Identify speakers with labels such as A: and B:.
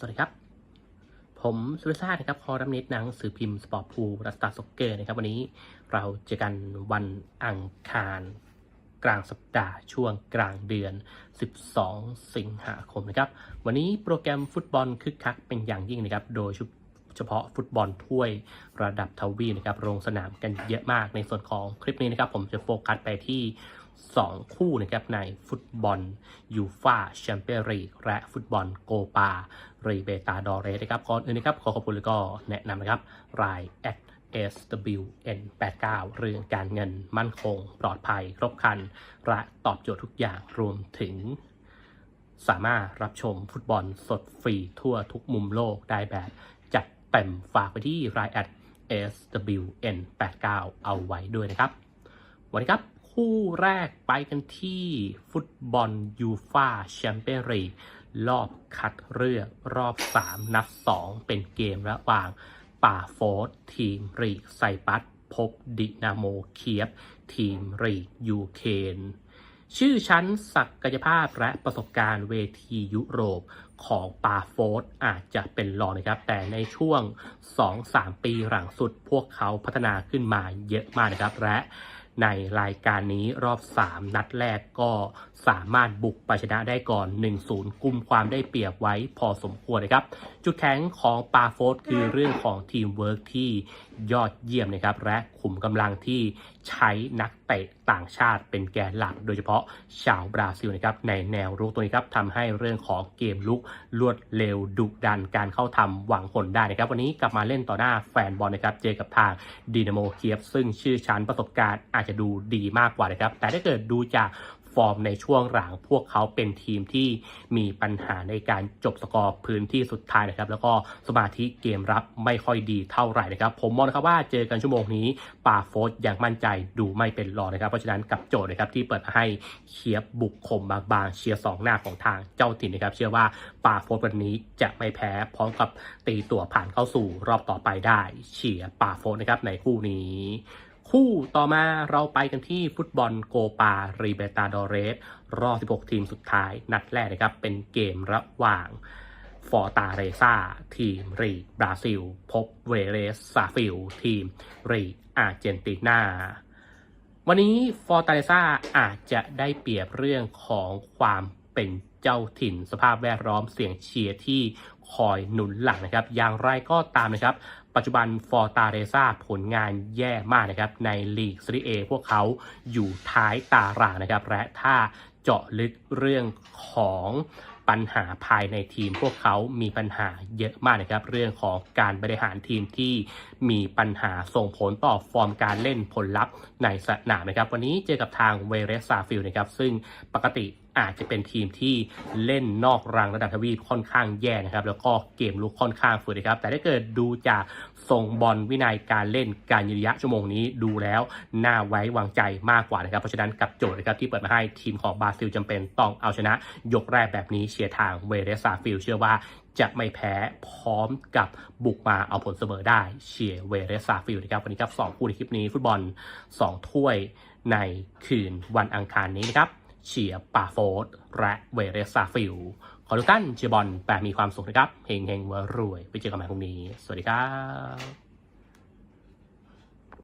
A: สวัสดีครับ ผมสุริชาตินะครับคอรัมนิดหนังสือพิมพ์สปอร์ตพูรัสตาซ็อกเกอร์นะครับ วันนี้เราเจอกันวันอังคารกลางสัปดาห์ช่วงกลางเดือน 12 สิงหาคมนะครับ วันนี้โปรแกรมฟุตบอลคึกคักเป็นอย่างยิ่งนะครับ โดยเฉพาะฟุตบอลถ้วยระดับทวีนะครับลงสนามกันเยอะมากในส่วนของคลิปนี้นะครับ ผมจะโฟกัสไปที่ 2 คู่นะครับในฟุตบอลยูฟาแชมเปี้ยนลีกและฟุตบอลโกปารีเบตาดอเรสนะครับก่อนอื่นนะครับ ขอขอบคุณแล้วก็แนะนำนะครับราย at SWN89 เรื่องการเงินมั่นคง ปลอดภัย ครบครัน และตอบโจทย์ทุกอย่างรวมถึง สามารถรับชมฟุตบอลสดฟรีทั่วทุกมุมโลกได้แบบ จัดเต็มฝากไปที่ราย at SWN89 เอาไว้ด้วยนะครับ วันนี้ครับ คู่แรกไปกันที่ฟุตบอลยูฟาแชมเปี้ยนลีกรอบคัดเลือกรอบ 3 นัด 2 เป็นเกมระหว่างป่าโฟสทีมรีกไซปัสพบดินาโมเคียบ ทีมรีกยูเครนชื่อชั้นศักยภาพและประสบการณ์เวทียุโรปของปาโฟสอาจจะเป็นรองนะครับ แต่ในช่วง 2-3 ปีหลังสุดพวกเขาพัฒนาขึ้นมาเยอะมากนะครับ และ ในรายการนี้รอบ 3 นัดแรกก็สามารถบุกไปชนะได้ก่อน 1-0 กุมความได้เปรียบไว้พอสมควรนะครับ จุดแข็งของปาโฟสคือเรื่องของทีมเวิร์กที่ยอดเยี่ยมนะครับ และขุมกำลังที่ใช้นักเตะต่างชาติเป็นแกนหลัก โดยเฉพาะชาวบราซิลนะครับในแนวรุกตัวนี้ครับทำให้เรื่องของเกมลุกรวดเร็วดุดันการเข้าทำหวังผลได้นะครับ วันนี้กลับมาเล่นต่อหน้าแฟนบอลนะครับเจอกับทางดีนาโมเคียฟซึ่งชื่อชั้นประสบการณ์อาจจะดูดีมากกว่านะครับ แต่ถ้าเกิดดูจากฟอร์มในช่วงหลังพวกเขาเป็นทีมที่มีปัญหาในการจบสกอร์พื้นที่สุดท้ายนะครับ แล้วก็สมาธิเกมรับไม่ค่อยดีเท่าไหร่นะครับ ผมมองนะครับว่าเจอกันชั่วโมงนี้ปาโฟสอย่างมั่นใจดูไม่เป็นรองนะครับ เพราะฉะนั้นกับโจทย์นะครับที่เปิดให้เคียบบุกคมบางๆ เชียร์สองหน้าของทางเจ้าถิ่นนะครับ เชื่อว่าปาโฟสวันนี้จะไม่แพ้พร้อมกับตีตัวผ่านเข้าสู่รอบต่อไปได้ เชียร์ปาโฟสนะครับในคู่นี้ คู่ต่อมาเราไปกันที่ฟุตบอลโกปารีเบตาดอเรส รอบ 16 ทีมสุดท้าย นัดแรกนะครับ เป็นเกมระหว่างฟอร์ตาเรซาทีมรีบราซิล พบเวเรสซาฟิล ทีมรีอาร์เจนตินา วันนี้ฟอร์ตาเรซาอาจจะได้เปรียบเรื่องของความ เป็นเจ้าถิ่นสภาพแวดล้อมเสียงเชียร์ที่คอยหนุนหลังนะครับ อย่างไรก็ตามนะครับ ปัจจุบันฟอร์ตาเรซาผลงานแย่มากนะครับ ในลีกซีรีเอพวกเขาอยู่ท้ายตารางนะครับ และถ้าเจาะลึกเรื่องของปัญหาภายในทีมพวกเขามีปัญหาเยอะมากนะครับ เรื่องของการบริหารทีมที่มีปัญหาส่งผลต่อฟอร์มการเล่นผลลัพธ์ในสนามนะครับ วันนี้เจอกับทางเวเรสซาฟิลนะครับ ซึ่งปกติ อาจจะเป็นทีมที่เล่นนอกรังระดับทวีปค่อนข้างแย่นะครับ แล้วก็เกมลุกค่อนข้างฝืดนะครับ แต่ถ้าเกิดดูจากทรงบอลวินัยการเล่นการยืนระยะชั่วโมงนี้ดูแล้วน่าไว้วางใจมากกว่านะครับ เพราะฉะนั้นกับโจทย์นะครับที่เปิดมาให้ทีมของบราซิลจำเป็นต้องเอาชนะ ยกแรกแบบนี้เชียร์ทางเวเรสซาฟิลเชื่อว่าจะไม่แพ้พร้อมกับบุกมาเอาผลเสมอได้เชียร์เวเรสซาฟิลนะครับวันนี้ครับสองคู่ในคลิปนี้ฟุตบอล 2 ถ้วยในคืนวันอังคารนี้นะครับ เชียร์ปาโฟสและเวเรสซาฟิล ขอทุกท่านเชียร์บอลแบบมีความสุขนะครับ เฮงเฮงๆรวย ไปเจอกันใหม่พรุ่งนี้ สวัสดีครับ